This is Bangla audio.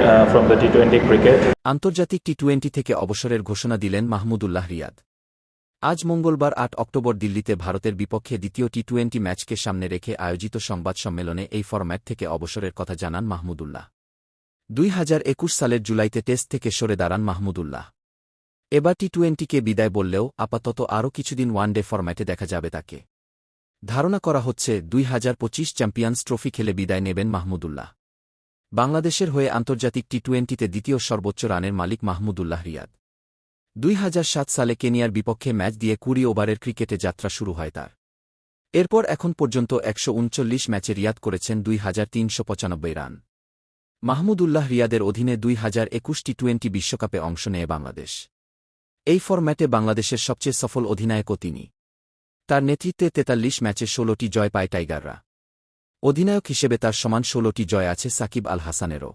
uh, from the T20 cricket. আন্তর্জাতিক টি টোয়েন্টি থেকে অবসরের ঘোষণা দিলেন মাহমুদুল্লাহ রিয়াদ। আজ মঙ্গলবার আট অক্টোবর দিল্লিতে ভারতের বিপক্ষে দ্বিতীয় টি টোয়েন্টি ম্যাচকে সামনে রেখে আয়োজিত সংবাদ সম্মেলনে এই ফরম্যাট থেকে অবসরের কথা জানান মাহমুদুল্লাহ। দুই হাজার একুশ সালের জুলাইতে টেস্ট থেকে সরে দাঁড়ান মাহমুদুল্লাহ। এবার টি টোয়েন্টিকে বিদায় বললেও আপাতত আরও কিছুদিন ওয়ানডে ফরম্যাটে দেখা যাবে তাকে। ধারণা করা হচ্ছে দুই হাজার পঁচিশ চ্যাম্পিয়ন্স ট্রফি খেলে বিদায় নেবেন মাহমুদুল্লাহ। বাংলাদেশের হয়ে আন্তর্জাতিক টি টোয়েন্টিতে দ্বিতীয় সর্বোচ্চ রানের মালিক মাহমুদুল্লাহ রিয়াদ। দুই হাজার সাত সালে কেনিয়ার বিপক্ষে ম্যাচ দিয়ে কুড়ি ওভারের ক্রিকেটে যাত্রা শুরু হয় তার। এরপর এখন পর্যন্ত একশো উনচল্লিশ ম্যাচে রিয়াদ করেছেন দুই হাজার তিনশো পঁচানব্বই রান। মাহমুদুল্লাহ রিয়াদের অধীনে দুই হাজার একুশ টি টোয়েন্টি বিশ্বকাপে অংশ নেয় বাংলাদেশ। এই ফরম্যাটে বাংলাদেশের সবচেয়ে সফল অধিনায়কও তিনি। তার নেতৃত্বে তেতাল্লিশ ম্যাচে ষোলোটি জয় পায় টাইগাররা। অধিনায়ক হিসেবে তার সমান ষোলোটি জয় আছে সাকিব আল হাসানেরও।